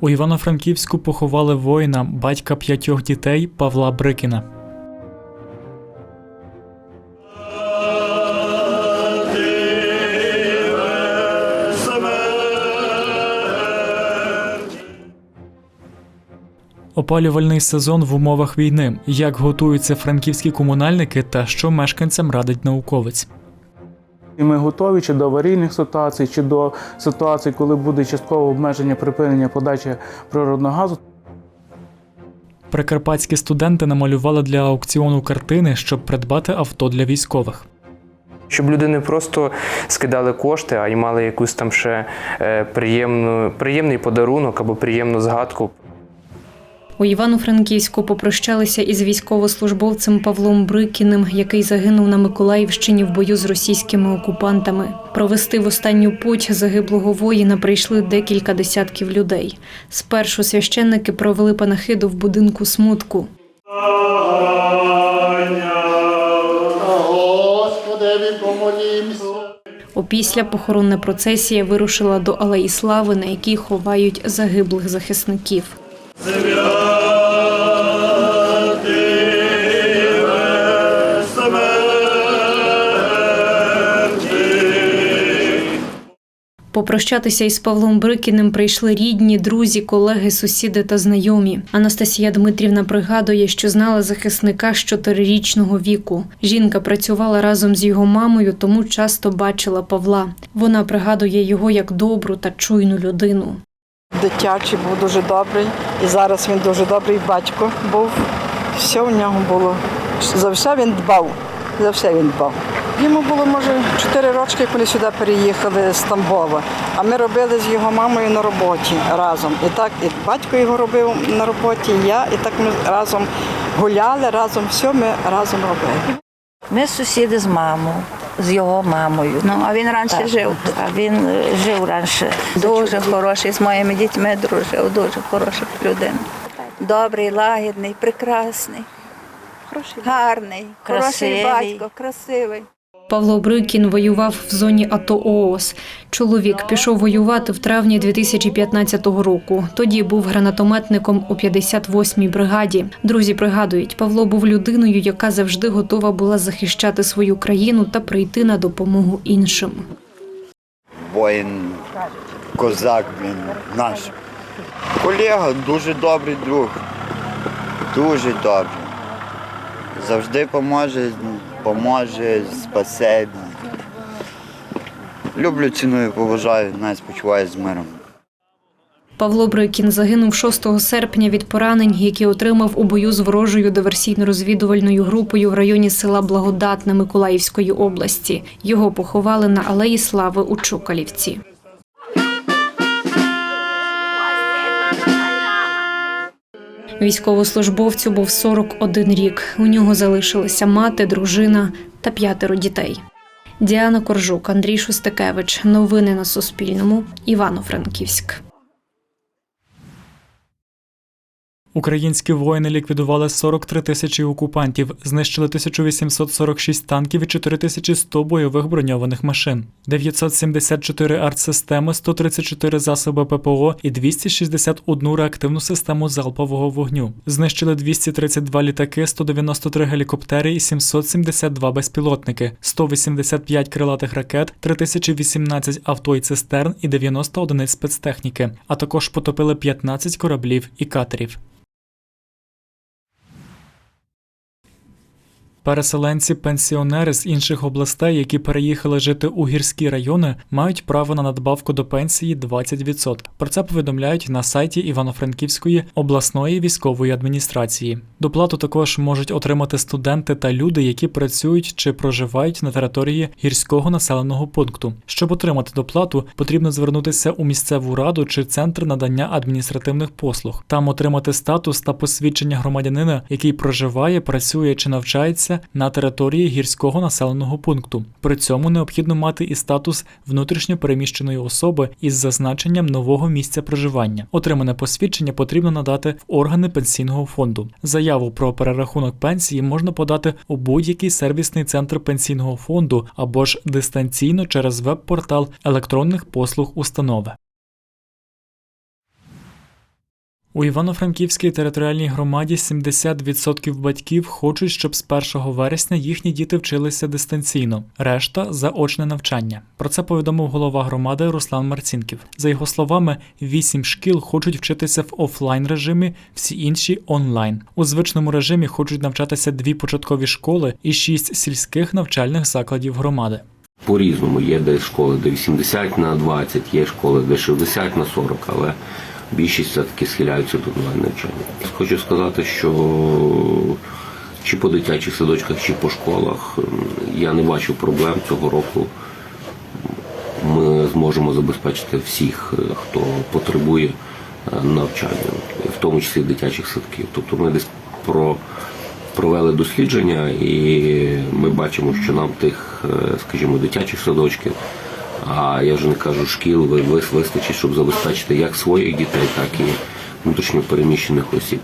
У Івано-Франківську поховали воїна, батька п'ятьох дітей Павла Брикіна. Опалювальний сезон в умовах війни. Як готуються франківські комунальники та що мешканцям радить науковець. І ми готові чи до аварійних ситуацій, чи до ситуацій, коли буде часткове обмеження припинення подачі природного газу. Прикарпатські студенти намалювали для аукціону картини, щоб придбати авто для військових. Щоб люди не просто скидали кошти, а й мали якусь там ще е, приємну, приємний подарунок або приємну згадку. У Івано-Франківську попрощалися із військовослужбовцем Павлом Брикіним, який загинув на Миколаївщині в бою з російськими окупантами. Провести в останню путь загиблого воїна прийшли декілька десятків людей. Спершу священники провели панахиду в будинку смутку. Опісля похоронна процесія вирушила до Алеї Слави, на якій ховають загиблих захисників. Попрощатися із Павлом Брикіним прийшли рідні, друзі, колеги, сусіди та знайомі. Анастасія Дмитрівна пригадує, що знала захисника з чотирирічного віку. Жінка працювала разом з його мамою, тому часто бачила Павла. Вона пригадує його як добру та чуйну людину. Дитячий був дуже добрий, і зараз він дуже добрий батько був. Все в нього було. За все він дбав. За все він дбав. Йому було, може, 4 роки, коли сюди переїхали з Тамбова. А ми робили з його мамою на роботі разом. І так, і батько його робив на роботі, і я, і так ми разом гуляли, разом все ми разом робили. Ми сусіди з мамою, з його мамою. Ну, а він раніше Так, жив. А він е, жив раніше. Дуже хороший, з моїми дітьми дружив, дуже хороша людина. Добрий, лагідний, прекрасний, гарний, Красивий. хороший батько, красивий. Павло Брикін воював в зоні АТО ООС. Чоловік пішов воювати в травні 2015 року. Тоді був гранатометником у 58-й бригаді. Друзі пригадують, Павло був людиною, яка завжди готова була захищати свою країну та прийти на допомогу іншим. Воїн, козак, він наш. Колега дуже добрий друг. Дуже добрий. Завжди поможе, поможе, спасе. Люблю, ціную, поважаю, навіть спочиваю з миром. Павло Брикін загинув 6 серпня від поранень, які отримав у бою з ворожою диверсійно-розвідувальною групою в районі села Благодатне Миколаївської області. Його поховали на Алеї Слави у Чокалівці. Військовослужбовцю був 41 рік. У нього залишилися мати, дружина та п'ятеро дітей. Діана Коржук, Андрій Шустикевич. Новини на Суспільному. Івано-Франківськ. Українські воїни ліквідували 43 тисячі окупантів, знищили 1846 танків і 4100 бойових броньованих машин, 974 артсистеми, 134 засоби ППО і 261 реактивну систему залпового вогню. Знищили 232 літаки, 193 гелікоптери і 772 безпілотники, 185 крилатих ракет, 3018 авто і цистерн і 90 одиниць спецтехніки, а також потопили 15 кораблів і катерів. Переселенці, пенсіонери з інших областей, які переїхали жити у гірські райони, мають право на надбавку до пенсії 20%. Про це повідомляють на сайті Івано-Франківської обласної військової адміністрації. Доплату також можуть отримати студенти та люди, які працюють чи проживають на території гірського населеного пункту. Щоб отримати доплату, потрібно звернутися у місцеву раду чи центр надання адміністративних послуг. Там отримати статус та посвідчення громадянина, який проживає, працює чи навчається на території гірського населеного пункту. При цьому необхідно мати і статус внутрішньо переміщеної особи із зазначенням нового місця проживання. Отримане посвідчення потрібно надати в органи пенсійного фонду. Заяву про перерахунок пенсії можна подати у будь-який сервісний центр пенсійного фонду або ж дистанційно через веб-портал електронних послуг установи. У Івано-Франківській територіальній громаді 70% батьків хочуть, щоб з 1 вересня їхні діти вчилися дистанційно, решта заочне навчання. Про це повідомив голова громади Руслан Марцінків. За його словами, 8 шкіл хочуть вчитися в офлайн режимі, всі інші онлайн. У звичному режимі хочуть навчатися дві початкові школи і 6 сільських навчальних закладів громади. По-різному є де школи, де 80 на 20, є школи, де 60 на 40, але більшість все-таки схиляються до навчання. Хочу сказати, що чи по дитячих садочках, чи по школах я не бачу проблем цього року. Ми зможемо забезпечити всіх, е, хто потребує е, навчання, в тому числі дитячих садків. Тобто ми десь про провели дослідження, і ми бачимо, що нам тих, е, скажімо, дитячих садочків, а я вже не кажу шкіл, ви- вистачить, щоб забезпечити як своїх дітей, так і внутрішньо переміщених осіб.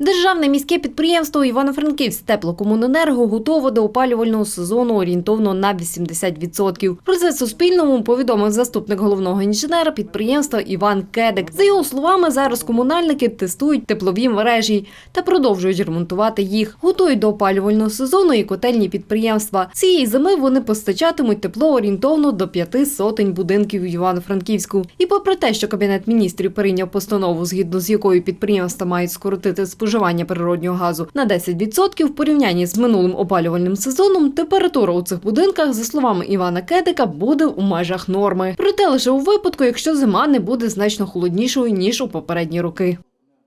Державне міське підприємство Івано-Франківськ теплокомуненерго готово до опалювального сезону орієнтовно на 80%. Про це Суспільному повідомив заступник головного інженера підприємства Іван Кедик. За його словами, зараз комунальники тестують теплові мережі та продовжують ремонтувати їх. Готують до опалювального сезону і котельні підприємства. Цієї зими вони постачатимуть тепло орієнтовно до п'яти сотень будинків у Івано-Франківську. І попри те, що кабінет міністрів прийняв постанову, згідно з якою підприємства мають скоротити споживання природнього газу на 10% в порівнянні з минулим опалювальним сезоном, температура у цих будинках, за словами Івана Кедика, буде у межах норми. Проте лише у випадку, якщо зима не буде значно холоднішою ніж у попередні роки.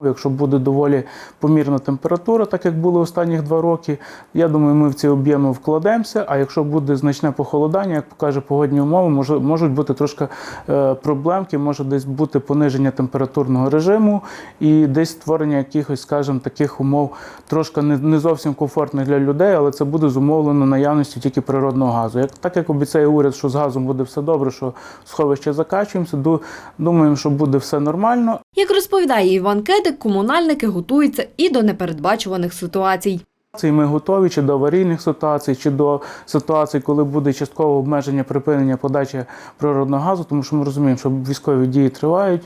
Якщо буде доволі помірна температура, так як було останніх два роки, я думаю, ми в ці об'єми вкладемося. А якщо буде значне похолодання, як покаже погодні умови, може, можуть бути трошки е, проблемки, може десь бути пониження температурного режиму і десь створення якихось, скажімо, таких умов трошки не, зовсім комфортних для людей, але це буде зумовлено наявністю тільки природного газу. Як так як обіцяє уряд, що з газом буде все добре, що сховище закачуємося, ду- думаємо, що буде все нормально. Як розповідає Іван Кедик, комунальники готуються і до непередбачуваних ситуацій. Ми готові чи до аварійних ситуацій, чи до ситуацій, коли буде часткове обмеження припинення подачі природного газу, тому що ми розуміємо, що військові дії тривають,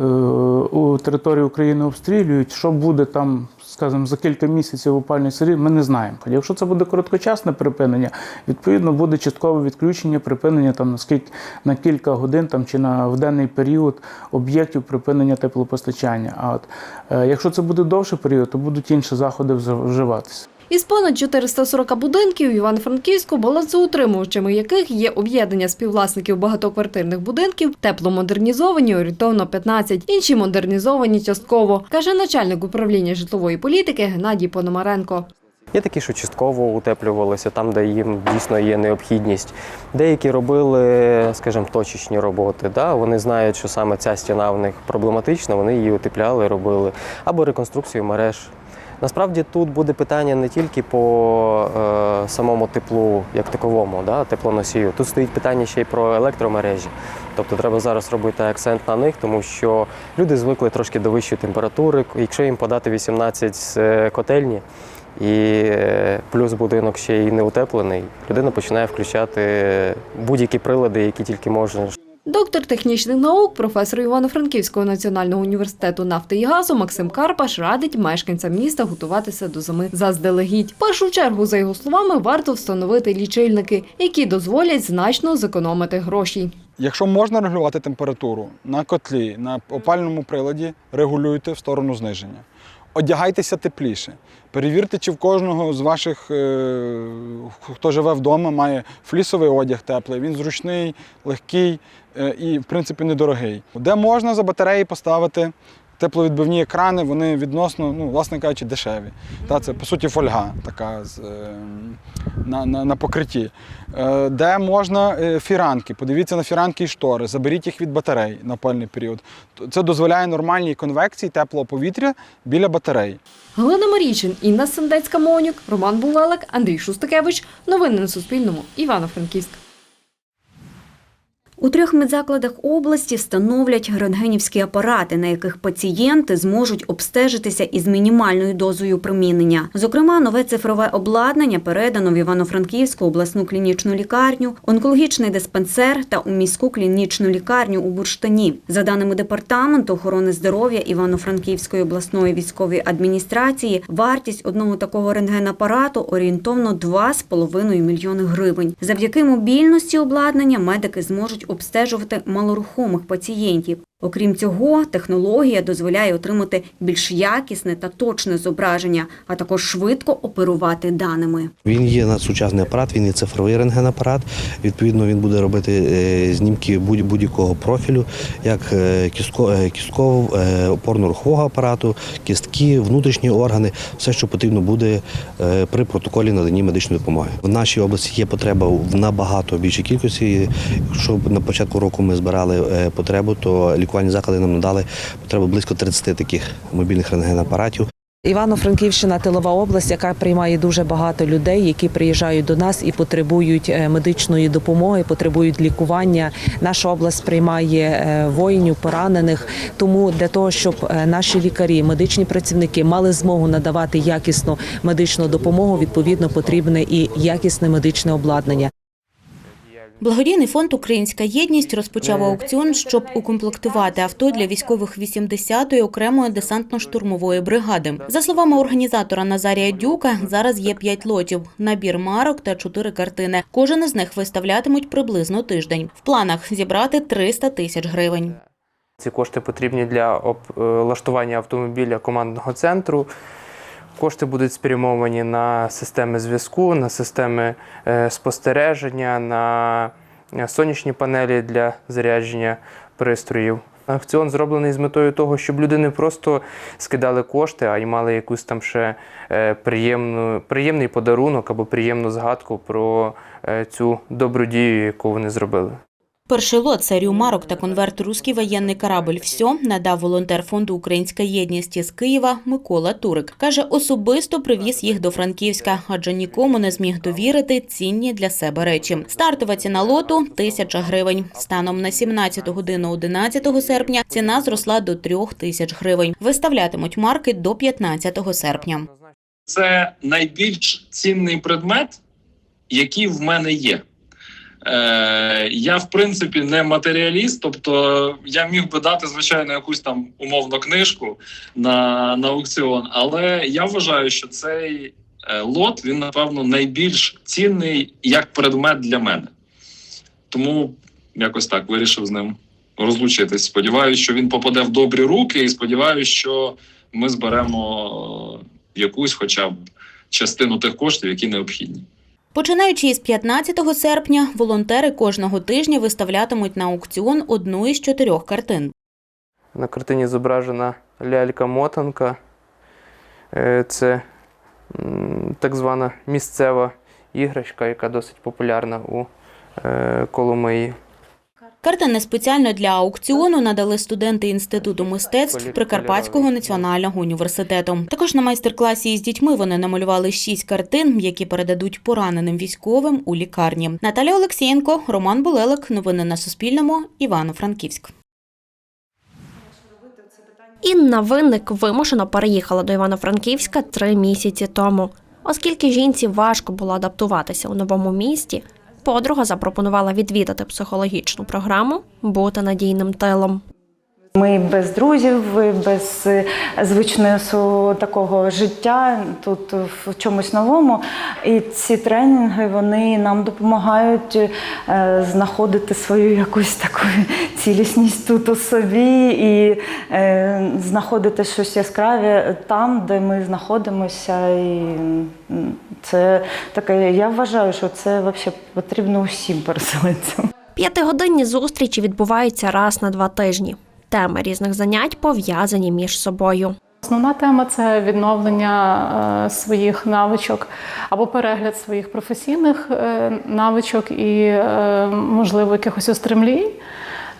е, у території України обстрілюють. Що буде там, скажімо, за кілька місяців опальний серії, ми не знаємо. Якщо це буде короткочасне припинення, відповідно буде часткове відключення, припинення там на на кілька годин там чи на в денний період об'єктів припинення теплопостачання. А от е, якщо це буде довший період, то будуть інші заходи вживатися. Із понад 440 будинків в Івано-Франківську, балансоутримувачами яких є об'єднання співвласників багатоквартирних будинків, тепломодернізовані орієнтовно 15, інші модернізовані частково, каже начальник управління житлової політики Геннадій Пономаренко. Є такі, що частково утеплювалися там, де їм дійсно є необхідність. Деякі робили, скажімо, точечні роботи. Да? Вони знають, що саме ця стіна в них проблематична, вони її утепляли, робили, або реконструкцію мереж. Насправді тут буде питання не тільки по е, самому теплу, як таковому, да, теплоносію. Тут стоїть питання ще й про електромережі. Тобто треба зараз робити акцент на них, тому що люди звикли трошки до вищої температури. Якщо їм подати 18 з е, котельні, і е, плюс будинок ще й не утеплений, людина починає включати будь-які прилади, які тільки можна. Доктор технічних наук, професор Івано-Франківського національного університету нафти і газу Максим Карпаш радить мешканцям міста готуватися до зими заздалегідь. Першу чергу, за його словами, варто встановити лічильники, які дозволять значно зекономити гроші. Якщо можна регулювати температуру на котлі, на опальному приладі, регулюйте в сторону зниження. Одягайтеся тепліше. Перевірте, чи в кожного з ваших, е, хто живе вдома, має флісовий одяг теплий. Він зручний, легкий е, і, в принципі, недорогий. Де можна за батареї поставити тепловідбивні екрани, вони відносно, ну, власне кажучи, дешеві. Та, це, по суті, фольга така з, е, на, на, на покритті. Е, Де можна е, фіранки, подивіться на фіранки і штори, заберіть їх від батарей на опальний період. Це дозволяє нормальній конвекції теплого повітря біля батарей. Галина Марійчин, Інна Сендецька-Монюк, Роман Булелик, Андрій Шустакевич. Новини на Суспільному. Івано-Франківськ. У трьох медзакладах області встановлять рентгенівські апарати, на яких пацієнти зможуть обстежитися із мінімальною дозою промінення. Зокрема, нове цифрове обладнання передано в Івано-Франківську обласну клінічну лікарню, онкологічний диспансер та у міську клінічну лікарню у Бурштині. За даними департаменту охорони здоров'я Івано-Франківської обласної військової адміністрації, вартість одного такого рентгенапарату орієнтовно 2,5 мільйони гривень. Завдяки мобільності обладнання медики зможуть обстежувати малорухомих пацієнтів. Окрім цього, технологія дозволяє отримати більш якісне та точне зображення, а також швидко оперувати даними. Він є надсучасний апарат, він є цифровий рентгенапарат. Відповідно, він буде робити е, знімки будь- будь-якого профілю, як е, е, кісткового е, опорно-рухового апарату, кістки, внутрішні органи, все, що потрібно буде при протоколі наданні медичної допомоги. В нашій області є потреба в набагато більшій кількості. Якщо на початку року ми збирали потребу, то лікувальні заклади нам надали потребу близько 30 таких мобільних рентгенапаратів. Івано-Франківщина тилова область, яка приймає дуже багато людей, які приїжджають до нас і потребують е, медичної допомоги, потребують лікування. Наша область приймає е, воїнів, поранених. Тому для того, щоб е, наші лікарі, медичні працівники мали змогу надавати якісну медичну допомогу, відповідно потрібне і якісне медичне обладнання. Благодійний фонд Українська єдність розпочав аукціон, щоб укомплектувати авто для військових 80-ї окремої десантно-штурмової бригади. За словами організатора Назарія Дюка, зараз є п'ять лотів, набір марок та чотири картини. Кожен із них виставлятимуть приблизно тиждень. В планах зібрати 300 тисяч гривень. Ці кошти потрібні для облаштування автомобіля командного центру. Кошти будуть спрямовані на системи зв'язку, на системи е, спостереження, на е, сонячні панелі для зарядження пристроїв. Аукціон зроблений з метою того, щоб люди не просто скидали кошти, а й мали якусь там ще е, приємну, приємний подарунок або приємну згадку про цю добру дію, яку вони зробили. Перший лот серію марок та конверт «Руський воєнний корабль «Всьо» надав волонтер фонду Українська єдність із Києва Микола Турик. Каже, особисто привіз їх до Франківська, адже нікому не зміг довірити цінні для себе речі. Стартова ціна лоту – тисяча гривень. Станом на 17 годину 11 серпня ціна зросла до трьох тисяч гривень. Виставлятимуть марки до 15 серпня. це найбільш цінний предмет, який в мене є. Е, я, в принципі, не матеріаліст, тобто я міг би дати, звичайно, якусь там умовно книжку на, на аукціон, але я вважаю, що цей е, лот він, напевно, найбільш цінний як предмет для мене. Тому якось так вирішив з ним розлучитись. Сподіваюся, що він попаде в добрі руки, і сподіваюся, що ми зберемо якусь хоча б частину тих коштів, які необхідні. Починаючи із 15 серпня, волонтери кожного тижня виставлятимуть на аукціон одну із чотирьох картин. На картині зображена лялька-мотанка. Е, Це так звана місцева іграшка, яка досить популярна у е, Коломиї. Картини спеціально для аукціону надали студенти Інституту мистецтв Прикарпатського національного університету. Також на майстер-класі із дітьми вони намалювали шість картин, які передадуть пораненим військовим у лікарні. Наталя Олексієнко, Роман Булелик. Новини на Суспільному. Івано-Франківськ. Інна Винник вимушено переїхала до Івано-Франківська три місяці тому. Оскільки жінці важко було адаптуватися у новому місті, подруга запропонувала відвідати психологічну програму Бути надійним тилом. Ми без друзів, без е, звичного такого життя тут в чомусь новому. І ці тренінги вони нам допомагають е, знаходити свою якусь таку цілісність тут у собі і е, знаходити щось яскраве там, де ми знаходимося. І це таке, я вважаю, що це взагалі потрібно усім переселенцям. П'ятигодинні зустрічі відбуваються раз на два тижні. Теми різних занять пов'язані між собою. Основна тема це відновлення е, своїх навичок або перегляд своїх професійних е, навичок і, е, можливо, якихось устремлінь.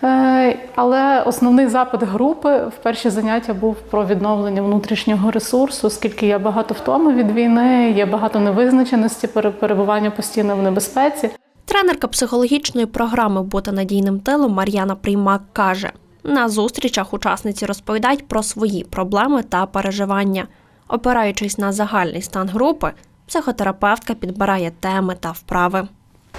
Е, Але основний запит групи в перші заняття був про відновлення внутрішнього ресурсу, оскільки є багато втоми від війни, є багато невизначеності, перебування постійно в небезпеці. Тренерка психологічної програми Бути надійним тилом Мар'яна Приймак каже: на зустрічах учасниці розповідають про свої проблеми та переживання. Опираючись на загальний стан групи, психотерапевтка підбирає теми та вправи.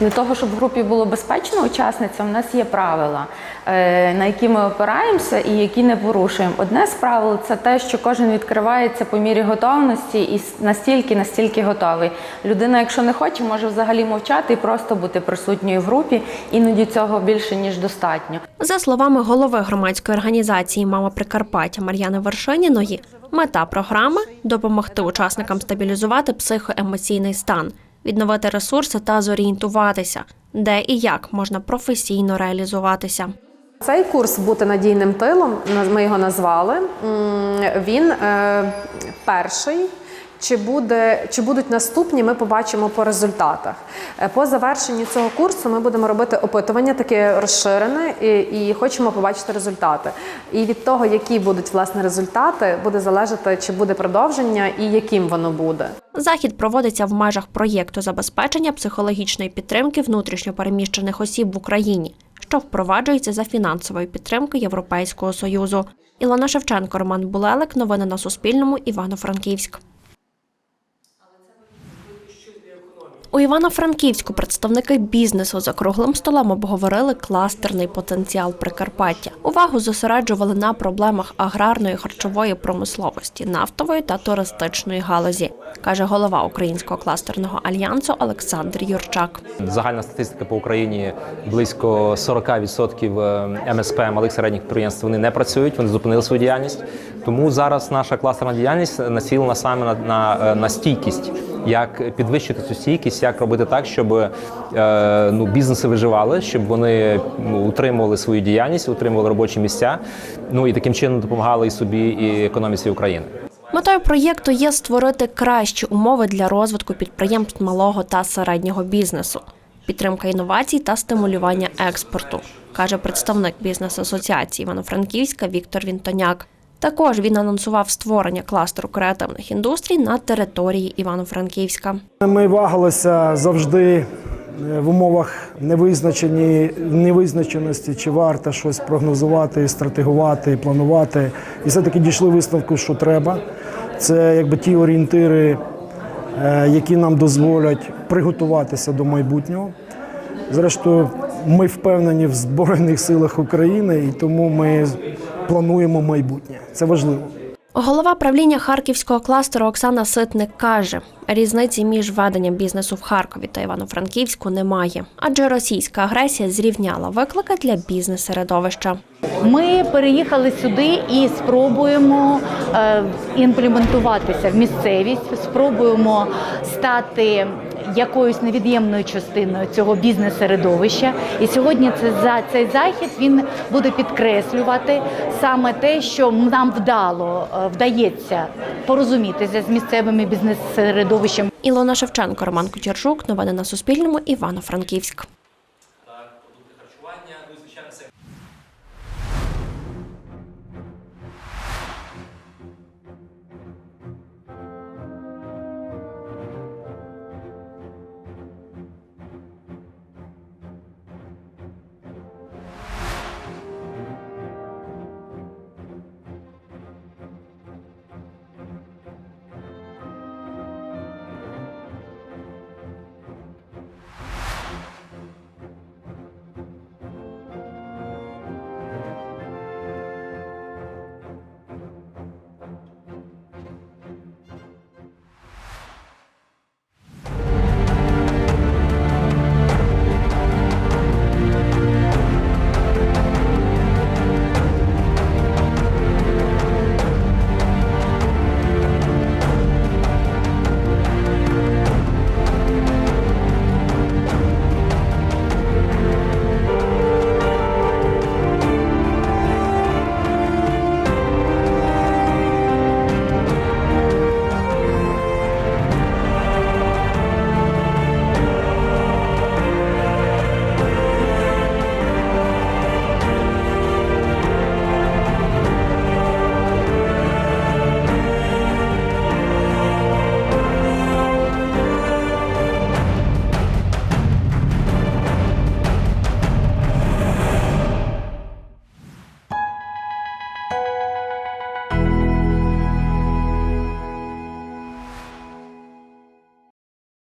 Для того, щоб в групі було безпечно учасницям, у нас є правила, е, на які ми опираємося і які не порушуємо. Одне з правил це те, що кожен відкривається по мірі готовності і настільки, настільки готовий. Людина, якщо не хоче, може взагалі мовчати і просто бути присутньою в групі. Іноді цього більше ніж достатньо. За словами голови громадської організації Мама Прикарпаття Мар'яни Вершиніної, мета програми допомогти учасникам стабілізувати психоемоційний стан, відновити ресурси та зорієнтуватися, де і як можна професійно реалізуватися. Цей курс бути надійним тилом, ми його назвали. Він е, перший. Чи буде чи будуть наступні, ми побачимо по результатах. Е, По завершенні цього курсу ми будемо робити опитування, таке розширене, і, і хочемо побачити результати. І від того, які будуть власне результати, буде залежати, чи буде продовження і яким воно буде. Захід проводиться в межах проєкту забезпечення психологічної підтримки внутрішньопереміщених осіб в Україні, що впроваджується за фінансової підтримки Європейського союзу. Ілона Шевченко, Роман Булелик. Новини на Суспільному. Івано-Франківськ. У Івано-Франківську представники бізнесу за круглим столом обговорили кластерний потенціал Прикарпаття. Увагу зосереджували на проблемах аграрної харчової промисловості, нафтової та туристичної галузі, каже голова Українського кластерного альянсу Олександр Юрчак. Загальна статистика по Україні близько 40% МСП малих середніх підприємств вони не працюють, вони зупинили свою діяльність. Тому зараз наша кластерна діяльність націлена саме на, на, на стійкість, як підвищити цю стійкість, як робити так, щоб е, ну, бізнеси виживали, щоб вони ну, утримували свою діяльність, утримували робочі місця. Ну і таким чином допомагали і собі, і економіці України. Метою проєкту є створити кращі умови для розвитку підприємств малого та середнього бізнесу, підтримка інновацій та стимулювання експорту, каже представник бізнес-асоціації Івано-Франківська Віктор Вінтоняк. Також він анонсував створення кластеру креативних індустрій на території Івано-Франківська. Ми вагалися завжди е, в умовах невизначені, невизначеності, чи варто щось прогнозувати, стратегувати, планувати. І все-таки дійшли висновку, що треба. Це якби ті орієнтири, е, які нам дозволять приготуватися до майбутнього. Зрештою, ми впевнені в Збройних силах України, і тому ми плануємо майбутнє. Це важливо. Голова правління харківського кластеру Оксана Ситник каже, різниці між веденням бізнесу в Харкові та Івано-Франківську немає, адже російська агресія зрівняла виклики для бізнес-середовища. Ми переїхали сюди і спробуємо е, імплементуватися в місцевість, спробуємо стати якоюсь невід'ємною частиною цього бізнес-середовища. І сьогодні це за цей захід він буде підкреслювати саме те, що нам вдало е, вдається порозумітися з місцевими бізнес-середовищами. Ілона Шевченко, Роман Кучержук. Новини на Суспільному. Івано-Франківськ.